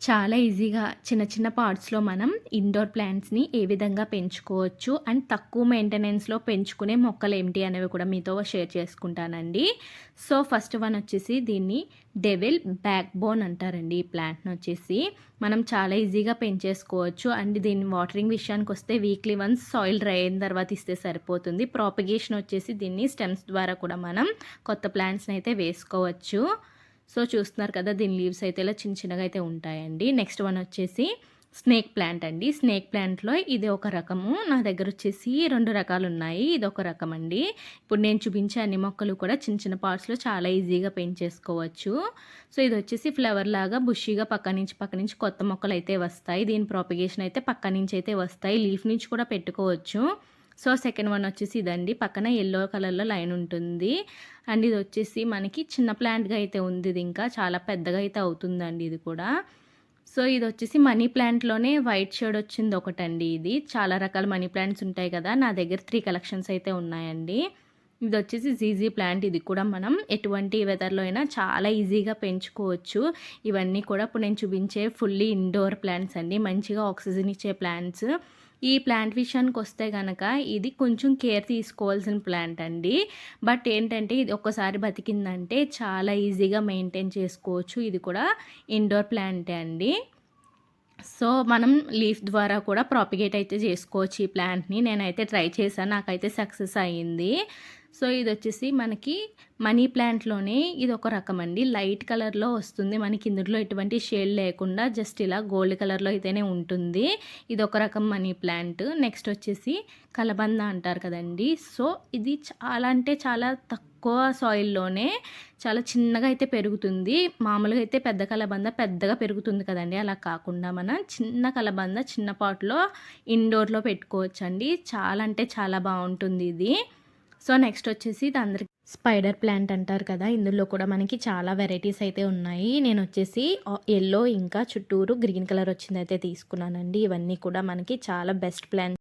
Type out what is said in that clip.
చాలా ఈజీగా చిన్న చిన్న పార్ట్స్లో మనం ఇండోర్ ప్లాంట్స్ని ఏ విధంగా పెంచుకోవచ్చు అండ్ తక్కువ మెయింటెనెన్స్లో పెంచుకునే మొక్కలు ఏమిటి అనేవి కూడా మీతో షేర్ చేసుకుంటానండి. సో ఫస్ట్ వన్ వచ్చేసి దీన్ని డెవిల్ బ్యాక్ బోన్ అంటారండి ఈ ప్లాంట్ని వచ్చేసి. మనం చాలా ఈజీగా పెంచేసుకోవచ్చు అండ్ దీని వాటరింగ్ విషయానికి వస్తే వీక్లీ వన్స్ సాయిల్ డ్రై అయిన తర్వాత ఇస్తే సరిపోతుంది. ప్రాపగేషన్ వచ్చేసి దీన్ని స్టెమ్స్ ద్వారా కూడా మనం కొత్త ప్లాంట్స్ని అయితే వేసుకోవచ్చు. సో చూస్తున్నారు కదా దీని లీవ్స్ అయితే ఇలా చిన్న చిన్నగా అయితే ఉంటాయండి. నెక్స్ట్ వన్ వచ్చేసి స్నేక్ ప్లాంట్ అండి. స్నేక్ ప్లాంట్లో ఇది ఒక రకము. నా దగ్గర వచ్చేసి రెండు రకాలు ఉన్నాయి. ఇది ఒక రకం అండి. ఇప్పుడు నేను చూపించే అన్ని మొక్కలు కూడా చిన్న చిన్న పార్ట్స్లో చాలా ఈజీగా పెంచేసుకోవచ్చు సో ఇది వచ్చేసి ఫ్లవర్ లాగా బుషీగా పక్క నుంచి పక్క నుంచి కొత్త మొక్కలు అయితే వస్తాయి. దీని ప్రాపిగేషన్ అయితే పక్క నుంచి అయితే వస్తాయి. లీఫ్ నుంచి కూడా పెట్టుకోవచ్చు. సో సెకండ్ వన్ వచ్చేసి ఇదండి. పక్కన ఎల్లో కలర్లో లైన్ ఉంటుంది. అండ్ ఇది వచ్చేసి మనకి చిన్న ప్లాంట్గా అయితే ఉంది ఇది ఇంకా. చాలా పెద్దగా అయితే అవుతుందండి ఇది కూడా. సో ఇది వచ్చేసి మనీ ప్లాంట్లోనే వైట్ షేడ్ వచ్చింది ఒకటండి ఇది. చాలా రకాల మనీ ప్లాంట్స్ ఉంటాయి కదా. నా దగ్గర త్రీ కలెక్షన్స్ అయితే ఉన్నాయండి. ఇది వచ్చేసి జీజీ ప్లాంట్. ఇది కూడా మనం ఎటువంటి వెదర్లో అయినా చాలా ఈజీగా పెంచుకోవచ్చు. ఇవన్నీ కూడా ఇప్పుడు నేను చూపించే ఫుల్లీ ఇండోర్ ప్లాంట్స్ అండి. మంచిగా ఆక్సిజన్ ఇచ్చే ప్లాంట్స్ ఈ ప్లాంట్ విషయానికి వస్తే కనుక ఇది కొంచెం కేర్ తీసుకోవాల్సిన ప్లాంట్ అండి. బట్ ఏంటంటే ఇది ఒక్కసారి బతికిందంటే చాలా ఈజీగా మెయింటైన్ చేసుకోవచ్చు. ఇది కూడా ఇండోర్ ప్లాంటే అండి. సో మనం లీఫ్ ద్వారా కూడా ప్రాపిగేట్ అయితే చేసుకోవచ్చు ఈ ప్లాంట్ని. నేనైతే ట్రై చేశాను. నాకైతే సక్సెస్ అయ్యింది. సో ఇది వచ్చేసి మనకి మనీ ప్లాంట్లోనే ఇది ఒక రకం అండి లైట్ కలర్లో వస్తుంది. మనకి ఇందులో ఎటువంటి షేడ్ లేకుండా జస్ట్ ఇలా గోల్డ్ కలర్లో అయితేనే ఉంటుంది. ఇది ఒక రకం మనీ ప్లాంట్. నెక్స్ట్ వచ్చేసి కలబంద అంటారు కదండి. సో ఇది చాలా అంటే చాలా తక్కువ సాయిల్లోనే చాలా చిన్నగా అయితే పెరుగుతుంది. మామూలుగా అయితే పెద్ద కలబంద పెద్దగా పెరుగుతుంది కదండి. అలా కాకుండా మనం చిన్న కలబంద చిన్న పాట్లో ఇండోర్లో పెట్టుకోవచ్చు అండి చాలా అంటే చాలా బాగుంటుంది ఇది. సో నెక్స్ట్ వచ్చేసి ఇది అందరికి స్పైడర్ ప్లాంట్ అంటారు కదా ఇందులో కూడా మనకి చాలా వెరైటీస్ అయితే ఉన్నాయి. నేను వచ్చేసి ఎల్లో ఇంకా చుట్టూరు గ్రీన్ కలర్ వచ్చింది అయితే తీసుకున్నానండి. ఇవన్నీ కూడా మనకి చాలా బెస్ట్ ప్లాంట్.